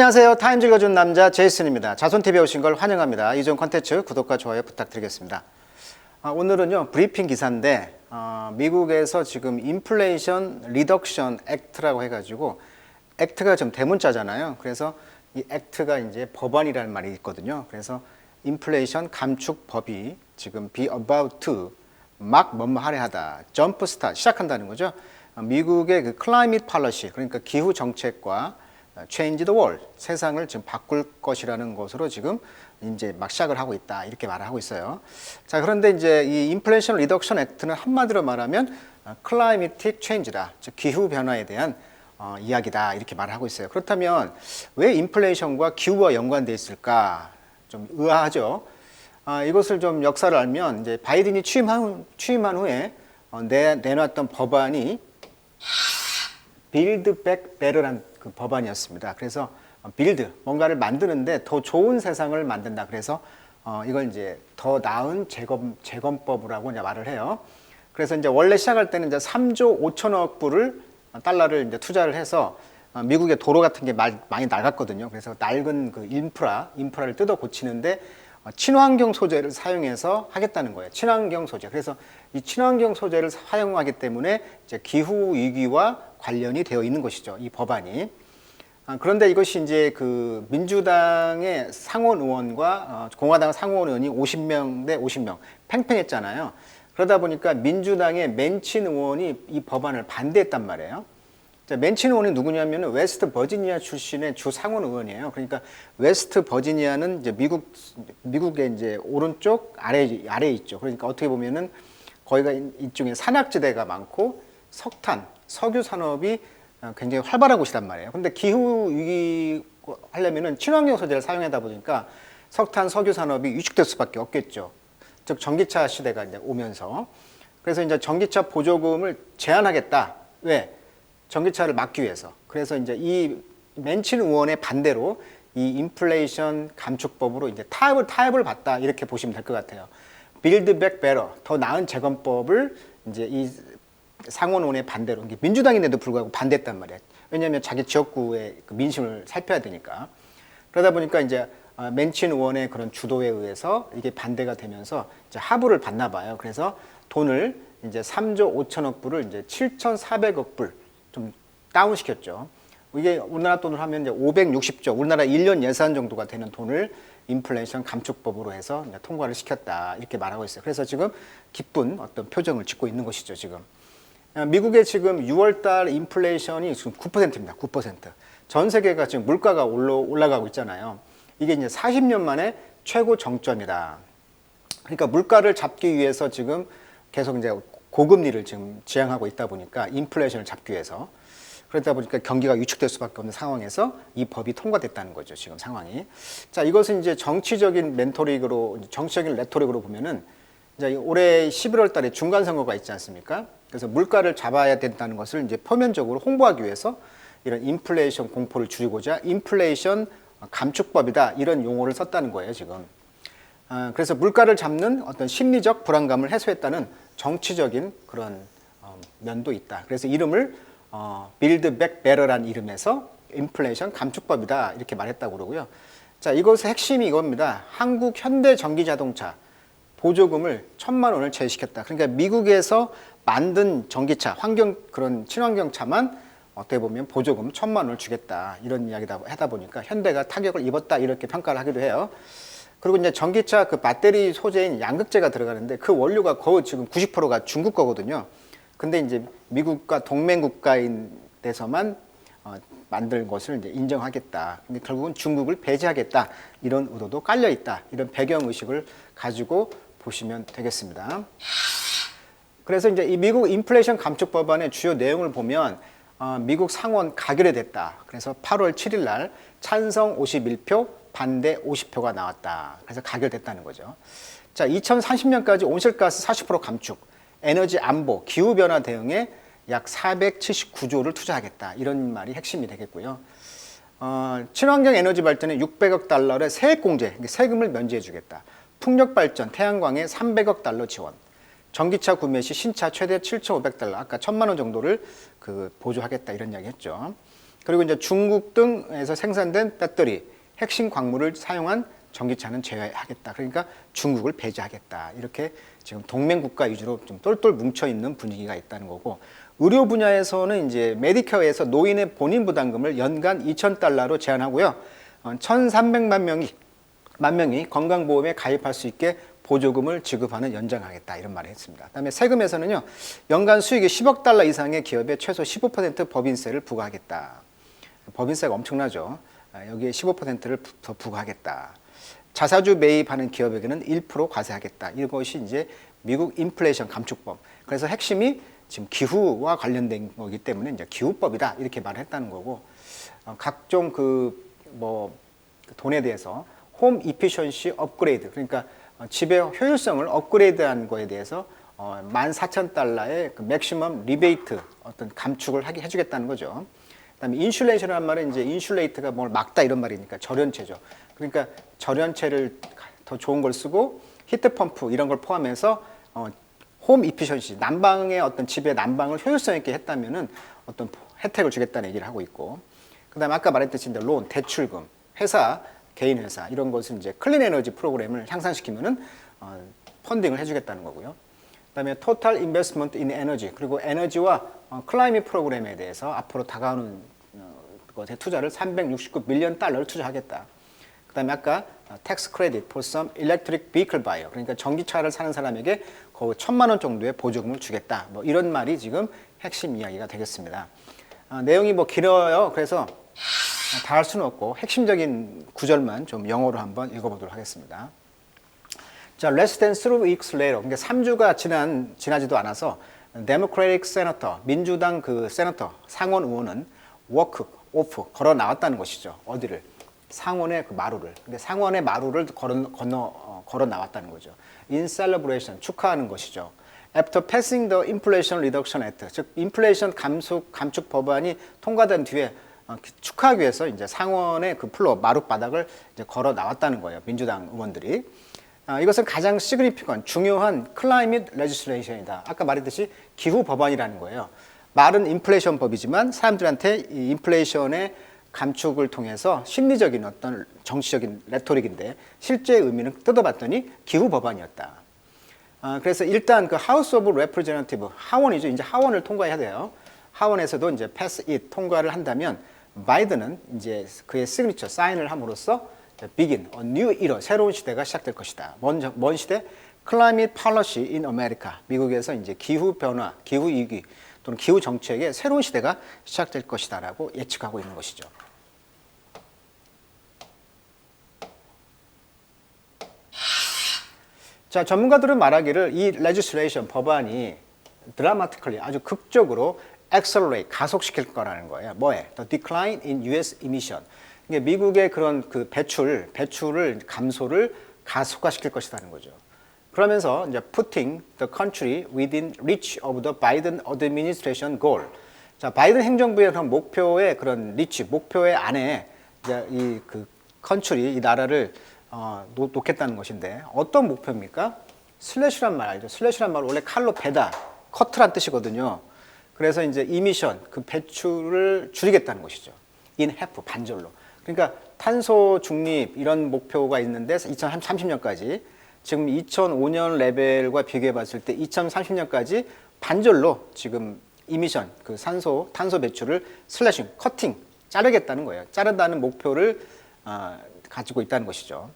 안녕하세요. 타임 즐거준 남자 제이슨입니다. 자손TV에 오신 걸 환영합니다. 이전 컨텐츠 구독과 좋아요 부탁드리겠습니다. 아, 오늘은요, 브리핑 기사인데, 어, 미국에서 지금 인플레이션 리덕션 액트라고 해가지고, 액트가 좀 대문자잖아요. 그래서 이 액트가 이제 법안이라는 말이 있거든요. 그래서 인플레이션 감축 법이 지금 be about to 막 뭐뭐 하려 하다, 점프 스타 시작한다는 거죠. 어, 미국의 그 클라이밋 팔러시, 그러니까 기후 정책과 change the world 세상을 지금 바꿀 것이라는 것으로 지금 이제 막 시작을 하고 있다 이렇게 말을 하고 있어요. 자 그런데 이제 이 인플레이션 리덕션 액트는 한마디로 말하면 클라이미틱 체인지다, 즉 기후 변화에 대한 어, 이야기다 이렇게 말을 하고 있어요. 그렇다면 왜 인플레이션과 기후와 연관돼 있을까 좀 의아하죠. 아, 이것을 좀 역사를 알면 이제 바이든이 취임한, 취임한 후에 어, 내, 내놨던 법안이 빌드 백 베르란 그 법안이었습니다. 그래서 빌드 뭔가를 만드는데 더 좋은 세상을 만든다. 그래서 어, 이걸 이제 더 나은 재검 재검법이라고 이제 말을 해요. 그래서 이제 원래 시작할 때는 이제 3조 5천억 불을 달러를 이제 투자를 해서 어, 미국의 도로 같은 게 말- 많이 낡았거든요. 그래서 낡은 그 인프라 인프라를 뜯어 고치는데 어, 친환경 소재를 사용해서 하겠다는 거예요. 친환경 소재. 그래서 이 친환경 소재를 사용하기 때문에 이제 기후 위기와 관련이 되어 있는 것이죠. 이 법안이. 아, 그런데 이것이 이제 그 민주당의 상원 의원과 어, 공화당 상원 의원이 50명 대 50명 팽팽했잖아요. 그러다 보니까 민주당의 맨친 의원이 이 법안을 반대했단 말이에요. 자, 맨친 의원이 누구냐면 웨스트 버지니아 출신의 주 상원 의원이에요. 그러니까 웨스트 버지니아는 이제 미국 미국의 이제 오른쪽 아래 아래에 있죠. 그러니까 어떻게 보면은 거기가 이- 이쪽에 산악지대가 많고 석탄, 석유 산업이 어, 굉장히 활발한 곳이란 말이에요. 근데 기후 위기 하려면은 친환경 소재를 사용하다 보니까 석탄, 석유 산업이 위축될 수밖에 없겠죠. 즉 전기차 시대가 이제 오면서 그래서 이제 전기차 보조금을 제한하겠다. 왜? 전기차를 막기 위해서. 그래서 이제 이 맨친 의원의 반대로 이 인플레이션 감축법으로 이제 타협을 타협을 받다 이렇게 보시면 될 것 같아요. 빌드 백 베러 더 나은 재건법을 이제 이 상원원의 반대로 이게 민주당인데도 불구하고 반대했단 말이에요. 왜냐하면 자기 지역구의 그 민심을 살펴야 되니까. 그러다 보니까 이제 어, 맨친 의원의 그런 주도에 의해서 이게 반대가 되면서 이제 하부를 받나 봐요. 그래서 돈을 이제 3조 5천억 불을 이제 7,400억 불 좀 다운시켰죠. 이게 우리나라 돈으로 하면 이제 560조, 우리나라 1년 예산 정도가 되는 돈을 인플레이션 감축법으로 해서 통과를 시켰다 이렇게 말하고 있어요. 그래서 지금 기쁜 어떤 표정을 짓고 있는 것이죠 지금. 어, 미국의 지금 6월 달 인플레이션이 지금 9%입니다. 9%. 전 세계가 지금 물가가 올라, 올라가고 있잖아요. 이게 이제 40년 만에 최고 정점이다. 그러니까 물가를 잡기 위해서 지금 계속 이제 고금리를 지금 지향하고 있다 보니까 인플레이션을 잡기 위해서 그러다 보니까 경기가 위축될 수밖에 없는 상황에서 이 법이 통과됐다는 거죠 지금 상황이. 자 이것은 이제 정치적인 멘토릭으로 정치적인 레토릭으로 보면은 이제 올해 11월 달에 중간 선거가 있지 않습니까? 그래서 물가를 잡아야 된다는 것을 이제 표면적으로 홍보하기 위해서 이런 인플레이션 공포를 줄이고자 인플레이션 감축법이다 이런 용어를 썼다는 거예요 지금. 아, 그래서 물가를 잡는 어떤 심리적 불안감을 해소했다는 정치적인 그런 어, 면도 있다. 그래서 이름을 어, 빌드 백 베러란 이름에서 인플레이션 감축법이다 이렇게 말했다고 그러고요. 자, 이것의 핵심이 이겁니다. 한국 현대 전기 자동차 보조금을 천만 원을 제시켰다. 그러니까 미국에서 만든 전기차, 환경 그런 친환경 차만 어떻게 보면 보조금 천만 원을 주겠다 이런 이야기다 하다 보니까 현대가 타격을 입었다 이렇게 평가를 하기도 해요. 그리고 이제 전기차 그 배터리 소재인 양극재가 들어가는데 그 원료가 거의 지금 90%가 중국 거거든요. 근데 이제 미국과 동맹 국가인 데서만 어, 만든 것을 이제 인정하겠다. 근데 결국은 중국을 배제하겠다. 이런 의도도 깔려 있다. 이런 배경 의식을 가지고 보시면 되겠습니다. 그래서 이제 이 미국 인플레이션 감축 법안의 주요 내용을 보면 어, 미국 상원 가결이 됐다. 그래서 8월 7일 날 찬성 51표, 반대 50표가 나왔다. 그래서 가결됐다는 거죠. 자, 2030년까지 온실가스 40% 감축, 에너지 안보, 기후 변화 대응에 약 479조를 투자하겠다. 이런 말이 핵심이 되겠고요. 어, 친환경 에너지 발전에 600억 달러의 세액 공제, 세금을 면제해 주겠다. 풍력 발전, 태양광에 300억 달러 지원. 전기차 구매 시 신차 최대 7,500달러, 아까 1,000만 원 정도를 그 보조하겠다 이런 이야기 했죠. 그리고 이제 중국 등에서 생산된 배터리, 핵심 광물을 사용한 전기차는 제외하겠다. 그러니까 중국을 배제하겠다. 이렇게 지금 동맹 국가 위주로 좀 똘똘 뭉쳐 있는 분위기가 있다는 거고 의료 분야에서는 이제 메디케어에서 노인의 본인 부담금을 연간 2천 달러로 제한하고요. 어, 1,300만 명이 만 명이 건강보험에 가입할 수 있게 보조금을 지급하는 연장하겠다 이런 말을 했습니다. 그다음에 세금에서는요 연간 수익이 10억 달러 이상의 기업에 최소 15% 법인세를 부과하겠다. 법인세가 엄청나죠. 아, 여기에 15%를 더 부과하겠다. 자사주 매입하는 기업에게는 1% 과세하겠다. 이것이 이제 미국 인플레이션 감축법. 그래서 핵심이 지금 기후와 관련된 거기 때문에 이제 기후법이다 이렇게 말을 했다는 거고 어, 각종 그 뭐 돈에 대해서 홈 이피션시 업그레이드 그러니까 어, 집의 효율성을 업그레이드한 거에 대해서 어, 14,000달러의 그 맥시멈 리베이트 어떤 감축을 하게 해주겠다는 거죠. 그다음에 인슐레이션이라는 말은 이제 인슐레이트가 뭘 막다 이런 말이니까 절연체죠. 그러니까 절연체를 더 좋은 걸 쓰고 히트 펌프 이런 걸 포함해서 어, 홈 이피션시 난방의 어떤 집의 난방을 효율성 있게 했다면은 어떤 혜택을 주겠다는 얘기를 하고 있고 그다음에 아까 말했듯이 이제 론 대출금 회사 개인 회사 이런 것은 이제 클린 에너지 프로그램을 향상시키면은 어, 펀딩을 해주겠다는 거고요. 그다음에 토탈 인베스트먼트 인 에너지 그리고 에너지와 어, 클라이밋 프로그램에 대해서 앞으로 다가오는 어, 것에 투자를 369 밀리언 달러를 투자하겠다. 그다음에 아까 텍스 크레딧 for some electric 그러니까 전기차를 사는 사람에게 거의 천만 원 정도의 보조금을 주겠다. 뭐 이런 말이 지금 핵심 이야기가 되겠습니다. 아, 내용이 뭐 길어요. 그래서 다 할 수는 없고 핵심적인 구절만 좀 영어로 한번 읽어보도록 하겠습니다. 자, less than three weeks later, 그러니까 3주가 지난 지나지도 않아서 Democratic Senator, 민주당 그 세너터 상원 의원은 워크 오프 걸어 나왔다는 것이죠. 어디를 상원의 그 마루를. 근데 상원의 마루를 걸어 건너 어, 걸어 나왔다는 거죠. In celebration 축하하는 것이죠. After passing the Inflation Reduction Act, 즉 인플레이션 감축 감축 법안이 통과된 뒤에 어, 축하하기 위해서 이제 상원의 그 플로 마룻바닥을 이제 걸어 나왔다는 거예요. 민주당 의원들이. 아, 이것은 가장 시그니피컨 중요한 클라이밋 레지슬레이션이다. 아까 말했듯이 기후 법안이라는 거예요. 말은 인플레이션 법이지만 사람들한테 이 인플레이션의 감축을 통해서 심리적인 어떤 정치적인 레토릭인데 실제 의미는 뜯어봤더니 기후 법안이었다. 아, 그래서 일단 그 하우스 오브 레프레젠티브 하원이죠. 이제 하원을 통과해야 돼요. 하원에서도 이제 패스 잇 통과를 한다면 바이든은 이제 그의 시그니처 사인을 함으로써 begin a new era 새로운 시대가 시작될 것이다. 먼, 먼 시대 climate policy in America 미국에서 이제 기후 변화, 기후 위기 또는 기후 정책의 새로운 시대가 시작될 것이다라고 예측하고 있는 것이죠. 자, 전문가들은 말하기를 이 legislation 법안이 드라마티컬리 아주 극적으로 accelerate 가속시킬 거라는 거예요. 뭐에? The decline in US emission. 이게 미국의 그런 그 배출 배출을 감소를 가속화시킬 것이라는 거죠. 그러면서 이제 putting the country within reach of the Biden administration goal. 자, 바이든 행정부의 그런 목표의 그런 리치, 목표의 안에 이제 이그 컨트리, 이 나라를 어, 놓, 놓겠다는 것인데 어떤 목표입니까? 슬래시란 말 알죠? 슬래시란 말 원래 칼로 베다, 커트란 뜻이거든요. 그래서 이제 이미션, 그 배출을 줄이겠다는 것이죠. in half, 반절로. 그러니까 탄소 중립 이런 목표가 있는데 2030년까지 지금 2005년 레벨과 비교해 봤을 때 2030년까지 반절로 지금 이미션 그 산소 탄소 배출을 슬래싱 커팅 자르겠다는 거예요. 자른다는 목표를 어, 가지고 있다는 것이죠.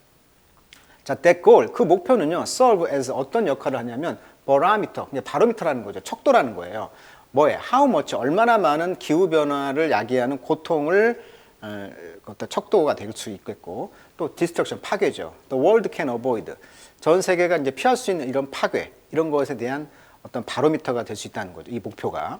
자, that goal 그 목표는요. serve as 어떤 역할을 하냐면 바로미터, 바로미터라는 거죠. 척도라는 거예요. 뭐에 how much 얼마나 많은 기후 변화를 야기하는 고통을 어, 어떤 척도가 될 수 있겠고 또 destruction 파괴죠. The world can avoid 전 세계가 이제 피할 수 있는 이런 파괴 이런 것에 대한 어떤 바로미터가 될 수 있다는 거죠. 이 목표가.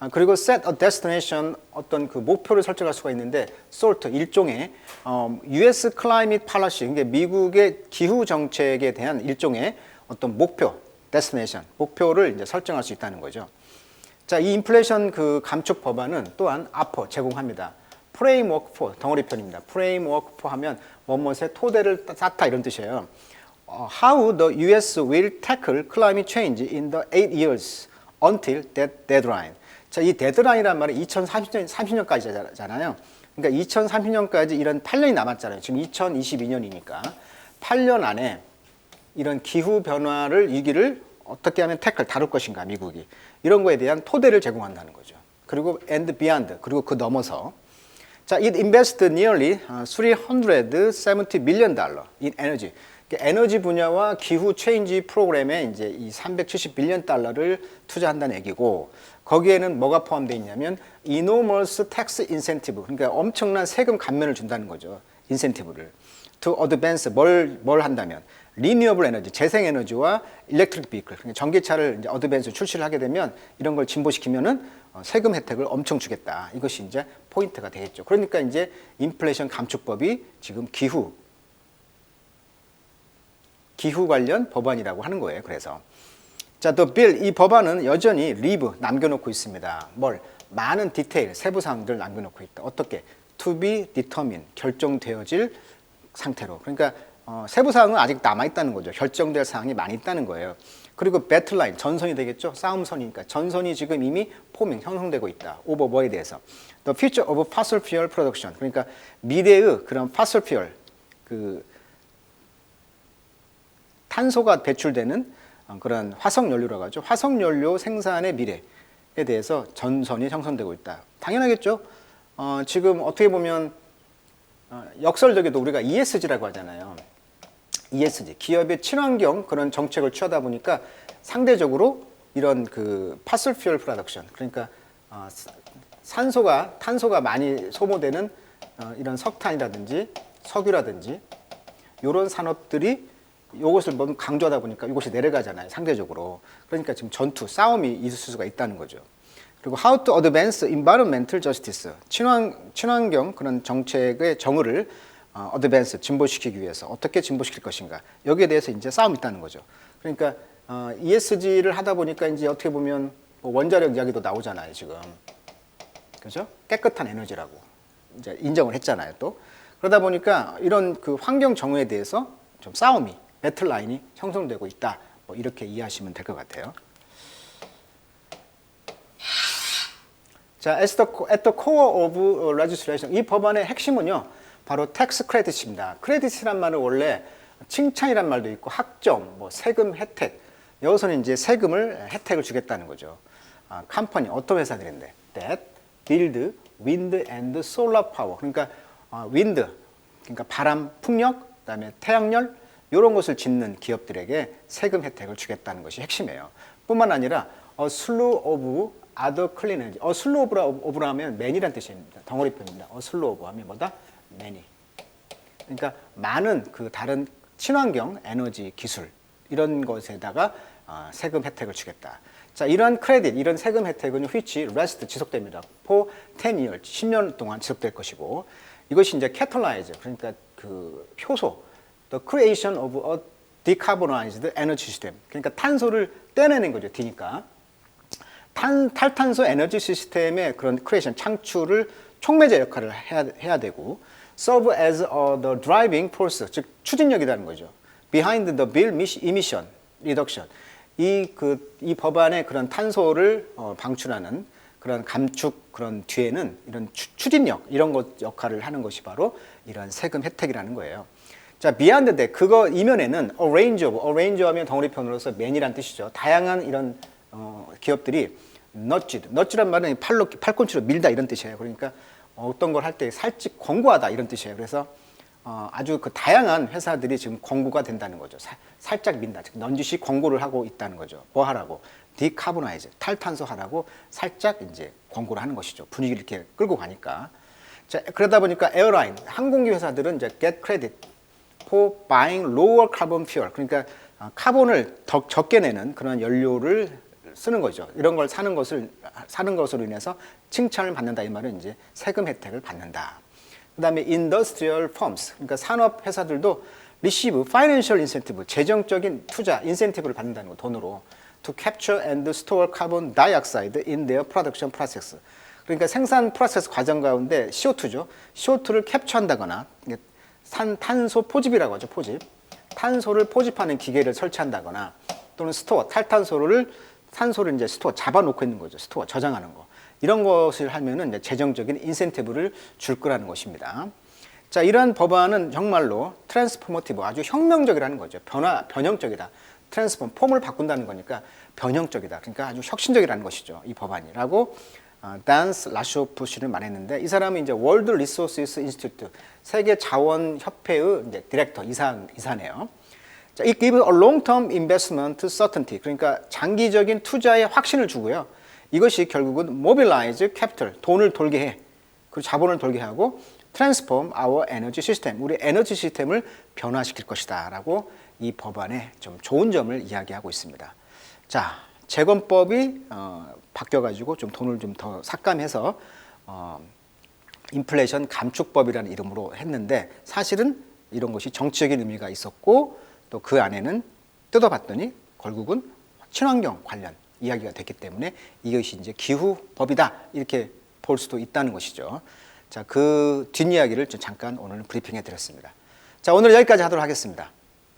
아, 그리고 set a destination 어떤 그 목표를 설정할 수가 있는데 SALT 일종의 어, US climate policy 그러니까 미국의 기후 정책에 대한 일종의 어떤 목표 destination 목표를 이제 설정할 수 있다는 거죠. 자, 이 인플레이션 그 감축 법안은 또한 앞어 제공합니다. 프레임워크 포 덩어리 편입니다. 프레임워크 포 하면 뭐뭇의 토대를 쌓다 이런 뜻이에요. 어, how the U.S. will tackle climate change in the eight years until that deadline. 자, 이 데드라인이란 말은 2030년 30년까지잖아요. 그러니까 2030년까지 이런 8년이 남았잖아요. 지금 2022년이니까 8년 안에 이런 기후 변화를 위기를 어떻게 하면 태클 다룰 것인가 미국이 이런 거에 대한 토대를 제공한다는 거죠. 그리고 and beyond 그리고 그 넘어서 자, it invested nearly uh, 370 million dollar in energy. 그러니까 에너지 분야와 기후 체인지 프로그램에 이제 이 370 빌리언 달러를 투자한다는 얘기고 거기에는 뭐가 포함되어 있냐면 enormous tax incentive 그러니까 엄청난 세금 감면을 준다는 거죠. 인센티브를 to advance 뭘, 뭘 한다면 리니어블 에너지 재생 에너지와 일렉트릭 비클 그러니까 전기차를 이제 어드밴스 출시를 하게 되면 이런 걸 진보시키면은 어, 세금 혜택을 엄청 주겠다. 이것이 이제 포인트가 되겠죠. 그러니까 이제 인플레이션 감축법이 지금 기후 기후 관련 법안이라고 하는 거예요. 그래서 자, 또 빌, 이 법안은 여전히 리브 남겨 놓고 있습니다. 뭘? 많은 디테일, 세부 사항들 남겨 놓고 있다. 어떻게? To be determined, 결정되어질 상태로. 그러니까 어, 세부 사항은 아직 남아 있다는 거죠. 결정될 사항이 많이 있다는 거예요. 그리고 배틀라인, 전선이 되겠죠. 싸움선이니까 전선이 지금 이미 포밍 형성되고 있다. 오버 뭐에 대해서. The future of fossil fuel production. 그러니까 미래의 그런 fossil fuel 그 탄소가 배출되는 어, 그런 화석 연료라고 하죠. 화석 연료 생산의 미래에 대해서 전선이 형성되고 있다. 당연하겠죠. 어, 지금 어떻게 보면 어, 역설적에도 우리가 ESG라고 하잖아요. ESG 기업의 친환경 그런 정책을 취하다 보니까 상대적으로 이런 그 파슬 퓨얼 프로덕션 그러니까 어, 산소가 탄소가 많이 소모되는 어, 이런 석탄이라든지 석유라든지 이런 산업들이 이것을 너무 강조하다 보니까 이것이 내려가잖아요 상대적으로 그러니까 지금 전투 싸움이 있을 수가 있다는 거죠. 그리고 how to advance environmental justice 친환 친환경 그런 정책의 정의를 어, advance 진보시키기 위해서 어떻게 진보시킬 것인가 여기에 대해서 이제 싸움이 있다는 거죠. 그러니까 어, ESG를 하다 보니까 이제 어떻게 보면 뭐 원자력 이야기도 나오잖아요 지금 그죠? 깨끗한 에너지라고 이제 인정을 했잖아요 또 그러다 보니까 이런 그 환경 정의에 대해서 좀 싸움이 배틀 라인이 형성되고 있다. 뭐 이렇게 이해하시면 될 것 같아요. 자, as the, at the core of legislation 이 법안의 핵심은요. 바로 텍스 크레딧입니다. 크레딧이란 말은 원래 칭찬이란 말도 있고 학점, 뭐 세금 혜택. 여기서는 이제 세금을 혜택을 주겠다는 거죠. 아, 컴퍼니 어떤 회사들인데 that build wind and solar power. 그러니까 아, wind 그러니까 바람, 풍력, 그다음에 태양열 이런 것을 짓는 기업들에게 세금 혜택을 주겠다는 것이 핵심이에요. 뿐만 아니라 a slew of other clean energy. a slew of라 하면 man이란 뜻입니다. 덩어리 표입니다. a slew of 하면 뭐다? many. 그러니까 많은 그 다른 친환경 에너지 기술 이런 것에다가 어, 세금 혜택을 주겠다. 자, 이런 크레딧, 이런 세금 혜택은 which rest 지속됩니다. for 10 years, 10년 동안 지속될 것이고 이것이 이제 catalyze, 그러니까 그 효소, the creation of a decarbonized energy system. 그러니까 탄소를 떼내는 거죠. D니까. 탄, 탈탄소 에너지 시스템의 그런 크리에이션, 창출을 촉매제 역할을 해야, 해야 되고 serve as a, the driving force, 즉 추진력이라는 거죠. behind the bill emission reduction. 이, 그, 이 법안의 그런 탄소를 어, 방출하는 그런 감축 그런 뒤에는 이런 추, 추진력 이런 것 역할을 하는 것이 바로 이런 세금 혜택이라는 거예요. 자, beyond that 그거 이면에는 a range of, a range 하면 덩어리 편으로서 man이란 뜻이죠. 다양한 이런 어, 기업들이 nudged, nudge란 말은 팔로 팔꿈치로 밀다 이런 뜻이에요. 그러니까 어떤 걸 할 때 살짝 권고하다 이런 뜻이에요. 그래서 어, 아주 그 다양한 회사들이 지금 권고가 된다는 거죠. 사, 살짝 민다. 즉 넌지시 권고를 하고 있다는 거죠. 뭐 하라고? 디카보나이즈, 탈탄소 하라고 살짝 이제 권고를 하는 것이죠. 분위기를 이렇게 끌고 가니까. 자, 그러다 보니까 에어라인, 항공기 회사들은 이제 get credit for buying lower carbon fuel. 그러니까 어, 카본을 더 적게 내는 그런 연료를 쓰는 거죠. 이런 걸 사는 것을 사는 것으로 인해서 칭찬을 받는다 이 말은 이제 세금 혜택을 받는다. 그다음에 industrial firms 그러니까 산업 회사들도 receive financial incentive 재정적인 투자 인센티브를 받는다는 거 돈으로 to capture and store carbon dioxide in their production process. 그러니까 생산 프로세스 과정 가운데 CO2죠. CO2를 캡처한다거나 산, 탄소 포집이라고 하죠. 포집. 탄소를 포집하는 기계를 설치한다거나 또는 스토어 탈탄소를 산소를 이제 스토어 잡아놓고 있는 거죠. 스토어 저장하는 거. 이런 것을 하면은 이제 재정적인 인센티브를 줄 거라는 것입니다. 자, 이러한 법안은 정말로 트랜스포머티브 아주 혁명적이라는 거죠. 변화 변형적이다. 트랜스폼 폼을 바꾼다는 거니까 변형적이다. 그러니까 아주 혁신적이라는 것이죠. 이 법안이라고 어, 단스 라쇼프 씨를 말했는데 이 사람은 이제 월드 리소시스 인스티튜트 세계 자원 협회의 이제 디렉터 이사 이사네요. 자, it gives a long-term investment certainty. 그러니까 장기적인 투자에 확신을 주고요. 이것이 결국은 mobilize capital, 돈을 돌게 해. 그리고 자본을 돌게 하고 transform our energy system, 우리 에너지 시스템을 변화시킬 것이다 라고 이 법안의 좀 좋은 점을 이야기하고 있습니다. 자, 재건법이 어, 바뀌어가지고 좀 돈을 좀 더 삭감해서 어, 인플레이션 감축법이라는 이름으로 했는데 사실은 이런 것이 정치적인 의미가 있었고 또 그 안에는 뜯어봤더니 결국은 친환경 관련 이야기가 됐기 때문에 이것이 이제 기후법이다 이렇게 볼 수도 있다는 것이죠. 자, 그 뒷이야기를 좀 잠깐 오늘 브리핑해 드렸습니다. 자, 오늘 여기까지 하도록 하겠습니다.